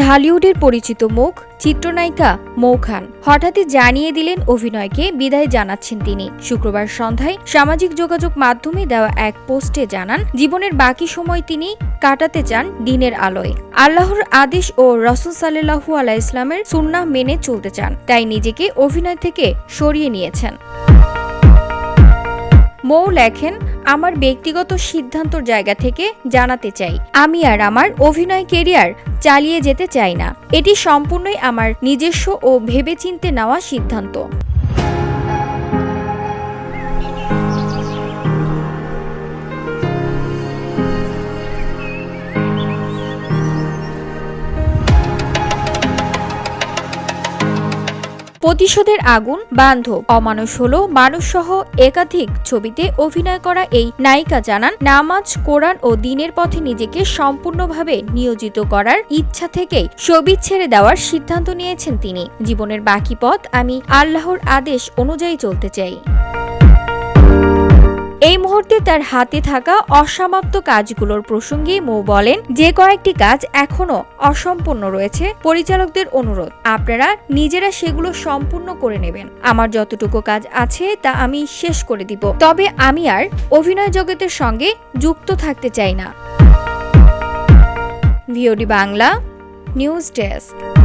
ঢালিউডের পরিচিত মুখ, চিত্রনায়িকা মৌ খান হঠাৎই জানিয়ে দিলেন অভিনয়কে বিদায় জানাচ্ছেন তিনি। শুক্রবার সন্ধ্যায় সামাজিক যোগাযোগ মাধ্যমে দেওয়া এক পোস্টে জানান, জীবনের বাকি সময় তিনি কাটাতে চান দিনের আলোয়। আল্লাহর আদেশ ও রসুল সাল্লাহু আলাহ ইসলামের সুন্নাহ মেনে চলতে চান, তাই নিজেকে অভিনয় থেকে সরিয়ে নিয়েছেন। মৌ লেখেন আমার ব্যক্তিগত সিদ্ধান্তর জায়গা থেকে জানাতে চাই। আমি আর আমার অভিনয় কেরিয়ার চালিয়ে যেতে চাই না। এটি সম্পূর্ণই আমার নিজস্ব ও ভেবেচিন্তে নেওয়া সিদ্ধান্ত। প্রতিশোধের আগুন, বান্ধব। অমানুষ হলো মানুষ সহ একাধিক ছবিতে অভিনয় করা এই নায়িকা জানান, নামাজ, কোরআন ও দিনের পথে নিজেকে সম্পূর্ণভাবে নিয়োজিত করার ইচ্ছা থেকে ছবি ছেড়ে দেওয়ার সিদ্ধান্ত নিয়েছেন তিনি। জীবনের বাকি পথ আমি আল্লাহর আদেশ অনুযায়ী চলতে চাই। এই মুহূর্তে তার হাতে থাকা অসমাপ্ত কাজগুলোর প্রসঙ্গে মৌ বলেন, যে কয়েকটি কাজ এখনও অসম্পূর্ণ রয়েছে, পরিচালকদের অনুরোধ। আপনারা নিজেরা সেগুলো সম্পূর্ণ করে নেবেন। আমার যতটুকু কাজ আছে তা আমি শেষ করে দিব। তবে আমি আর অভিনয় জগতের সঙ্গে যুক্ত থাকতে চাই না। VOD Bangla, news desk.